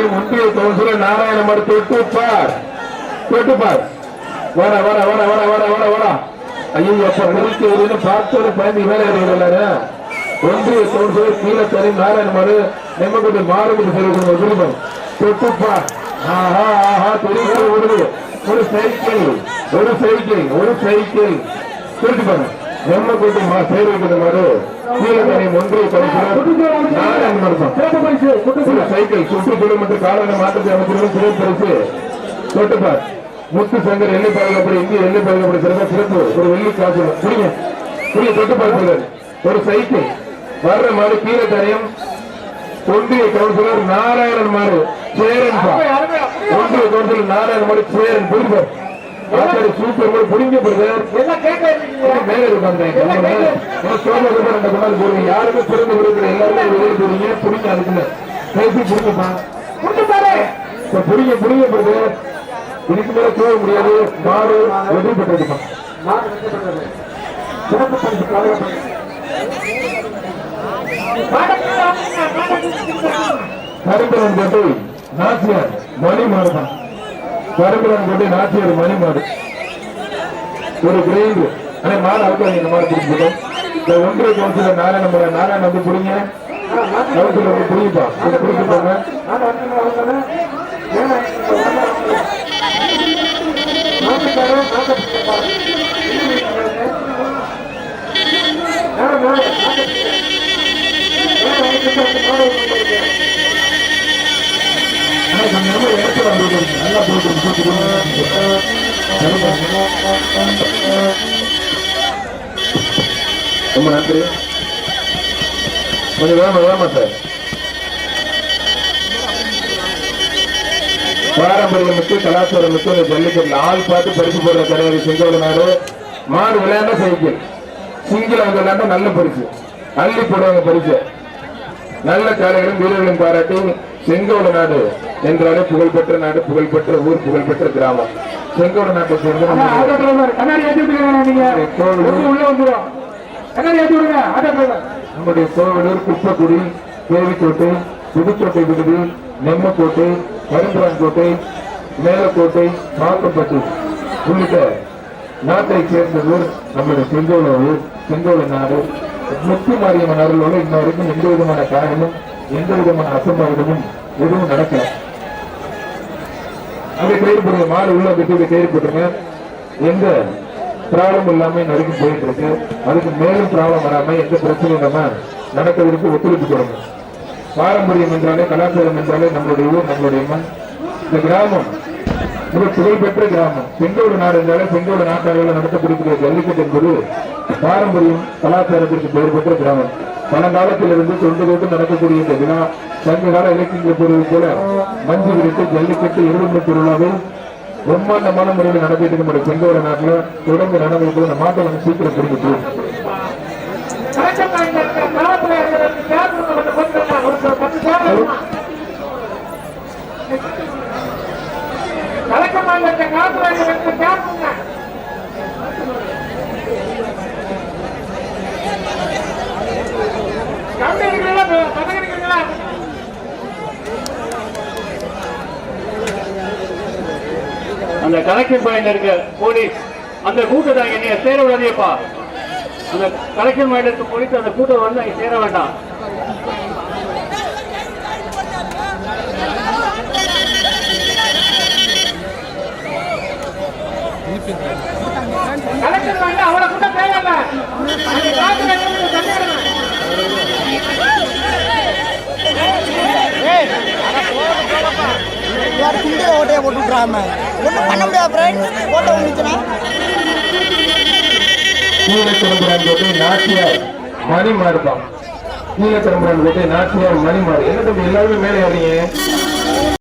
தனியும் ஒன்றிய கவுன்சிலர் நாராயணமர் தொட்டுப்பார். தொட்டுப்பார். வர வர வர வர வர வர வர ஐயோ அப்ப முடிக்க பார்த்தோட பயந்து வேலை ஏறிவிடலாரு ஒன்றிய கவுன்சிலர் கீழத்தனி நாராயணமர் நெம்மக்குடி மாறுபடி செல்வக்கூடிய குடும்பம் தொட்டுப்பார். ஆஹா ஆஹா தெரிவிக்க ஒரு சைக்கிள் ஒரு சைக்கிள் ஒரு சைக்கிள். திருட்டு பாருங்க நெம்மக்குடி மா மாதிரி கீழத்தனி ஒன்றிய ஒரு சைக்கிள் சுற்றுச்சூழல் மற்றும் காலநிலை மாற்றத்தை அமைச்சர்களும் சிறப்பு பரிசு தொட்டுப்பார். முத்து சங்கர் எல்லை பாதுகாப்பு இந்திய எல்லை பாதுகாப்பு சிறந்த சிறப்பு ஒரு வெள்ளி காசு. புரியுங்க? புரிய தொட்டுப்பார் ஒரு சைக்கிள். வர்ற மாதிரி கீழே தரையும். ஒன்றிய கவுன்சிலர் நாராயணன் மாறு சேரன். ஒன்றிய கவுன்சிலர் நாராயணன் மாறு சேரன் புரியுது. ஆச்சாரி சூப்பர் மாதிரி புரிஞ்ச பிரதர் மேல இருக்காங்க ரெண்டு கொண்டாந்து போடுவீங்க யாருமே பிறந்து விடுக்கிற எல்லாருமே வெளியே போறீங்க புரிஞ்ச அதுக்குள்ள? பேசி புரிஞ்சுப்பா இதுக்கு மேல போக முடியாது. மாடு வெற்றி பெற்றதுப்பா கரும்பலன் கோட்டை நாச்சியார் மணி தான் கரும்பலன் கோட்டை நாச்சியார் மணி ஒரு கிரைண்டு ஆனா மாலை அவுட் இந்த மாதிரி பிடிச்சிருக்கோம் இந்த ஒன்றிய கவுன்சிலர் நாராயண நாராயண வந்து புரியுங்க கவுன்சிலர் வந்து புரியுப்பா இதை புரிஞ்சுக்கோங்க நல்லா போட்டு ரொம்ப நன்றி. கொஞ்சம் வேமா வேமா சார். பாரம்பரியம் மிக்க கலாச்சாரம் மிக்க இந்த ஜல்லிக்கட்டுல ஆள் பார்த்து பரிசு போடுற கிடையாது செங்கோடு நாடு. மாடு விளையாண்ட சைக்கிள். சிங்கிள் அவங்க விளையாண்ட நல்ல பரிசு. அள்ளி போடுவாங்க பரிசு. நல்ல காலைகளும் வீரர்களும் பாராட்டி செங்கோடு நாடு என்றாலே புகழ்பெற்ற நாடு புகழ்பெற்ற ஊர் புகழ்பெற்ற கிராமம். செங்கோடு நாட்டை சேர்ந்த நம்முடைய கோவிலூர் குப்பக்குடி தேவிக்கோட்டை புதுக்கோட்டை விடுதி நெம்மக்கோட்டை கரும்புரான்கோட்டை மேலக்கோட்டை மாக்கப்பட்டு உள்ளிட்ட நாட்டை சேர்ந்தவர் நம்முடைய செங்கோல ஊர் செங்கோல நாடு. முத்து மாரியம்மன் அருளோடு இன்ன வரைக்கும் எந்த விதமான காரணமும் எந்த விதமான அசம்பாவிதமும் எதுவும் நடக்கல. அதை கயிறு போடுங்க மாடு உள்ள கட்டி கயிறு போட்டுருங்க ப்ராப்ளம் இல்லாம இன்ன போயிட்டு இருக்கு. அதுக்கு மேலும் ப்ராப்ளம் வராம எந்த பிரச்சனையும் இல்லாம நடக்கிறதுக்கு ஒத்துழைப்பு கொடுங்க. பாரம்பரியம் என்றாலே கலாச்சாரம் என்றாலே நம்மளுடைய ஊர் நம்மளுடைய மண் இந்த கிராமம் மிக புகழ்பெற்ற கிராமம். பெண்களோட நாடு என்றாலே பெண்களோட நாட்டாளர்கள் நடத்தக்கூடிய ஜல்லிக்கட்டு என்பது பாரம்பரியம் கலாச்சாரத்திற்கு பெயர் பெற்ற கிராமம். பழங்காலத்திலிருந்து தொண்டு தொட்டு நடக்கக்கூடிய இந்த விழா சங்க கால இலக்கிய பொருள் போல மஞ்சு விரித்து ஜல்லிக்கட்டு இருபது திருவிழாவில் பிரம்மாண்டமான முறையில் நடத்திட்டு நம்முடைய பெண்களோட நாட்டில் தொடர்ந்து நடந்துட்டு இந்த மாட்டை வந்து சீக்கிரம் பிடிக்கிட்டு கலெக்டர் இந்த கிராமத்துல அந்த கலெக்ஷன் பாயிண்ட் இருக்க போலீஸ் அந்த கூட்டத்தை என்னைய சேர விடாதேப்பா அந்த கலெக்ஷன் பாயிண்ட் இருக்க போலீஸ் அந்த கூட்டம் வந்து அங்கே சேர வேண்டாம். கலெக்டர் வந்து அவளை கூட தேவையில்லை. அந்த ஓட்டையை போட்டு விட்றாம ஒன்றும் பண்ண முடியாது ஃப்ரெண்ட்ஸ் ஓட்டை வந்துச்சுன்னா? கீழத்திரம்புரான் கோட்டை நாச்சியார் மணி மாறுதான் கீழத்திரம்புரான் கோட்டை நாட்டியார் மணி மாறு என்ன தம்பி எல்லாருமே மேலே ஏறீங்க